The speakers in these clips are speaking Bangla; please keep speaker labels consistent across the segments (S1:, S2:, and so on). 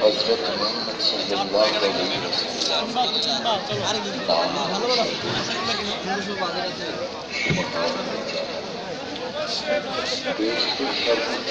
S1: হজরত মোহাম্মদ সাল্লাল্লাহু আলাইহি ওয়াসাল্লাম দেশটির সর্বোচ্চ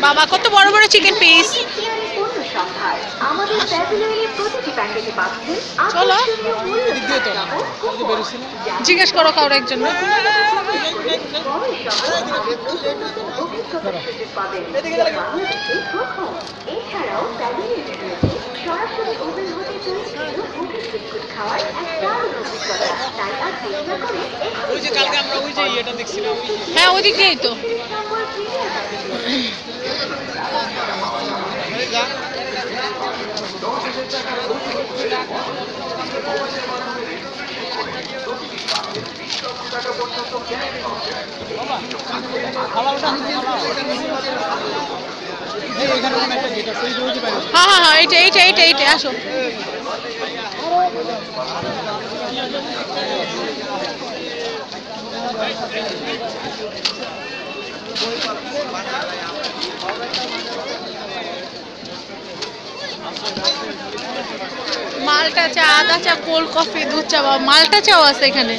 S2: বাবা কত বড় বড় চিকেন পিস চলো। জিজ্ঞেস করো কারোর একজন।
S3: এছাড়াও প্যাভিলিয়নে রয়েছে সরাসরি ওভেন হতে তৈরি বুকিং বিস্কুট খাওয়ার এক দারুণ অভিজ্ঞতা। তাই আর দেরি না করে
S4: ওই যে কালকে আমরা ওই যে ইয়েটা দেখছিলাম ওই যে-
S2: হ্যাঁ ওদিক দিয়েই তো হ্যাঁ হ্যাঁ হ্যাঁ এইটা এইটা এইটা এইটা আসো। মালটা চা আদা চা কোল্ড কফি দুধ চা বা মালটা চাও আছে এখানে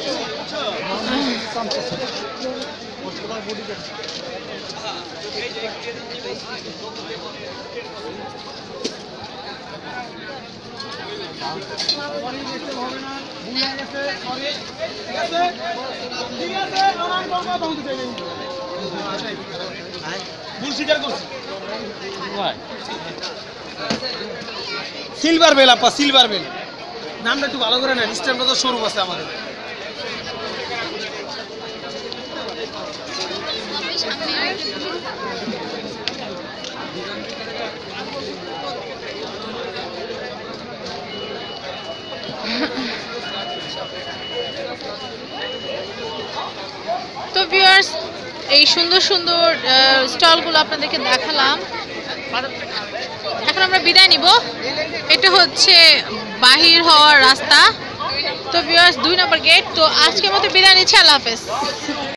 S4: সিলভার বেল আপা সিলভার বেল নামটা একটু ভালো করে নেন, স্ট্যাম্পটা তো সরু আছে আমাদের।
S2: তো ভিউয়ার্স এই সুন্দর সুন্দর স্টলগুলো আপনাদেরকে দেখালাম। এখন আমরা বিদায় নিব। এটা হচ্ছে বাহির হওয়ার রাস্তা। তো ভিউয়ার্স দুই নম্বর গেট তো আজকের মতো বিদায় নিচ্ছি, আল্লাহ হাফেজ।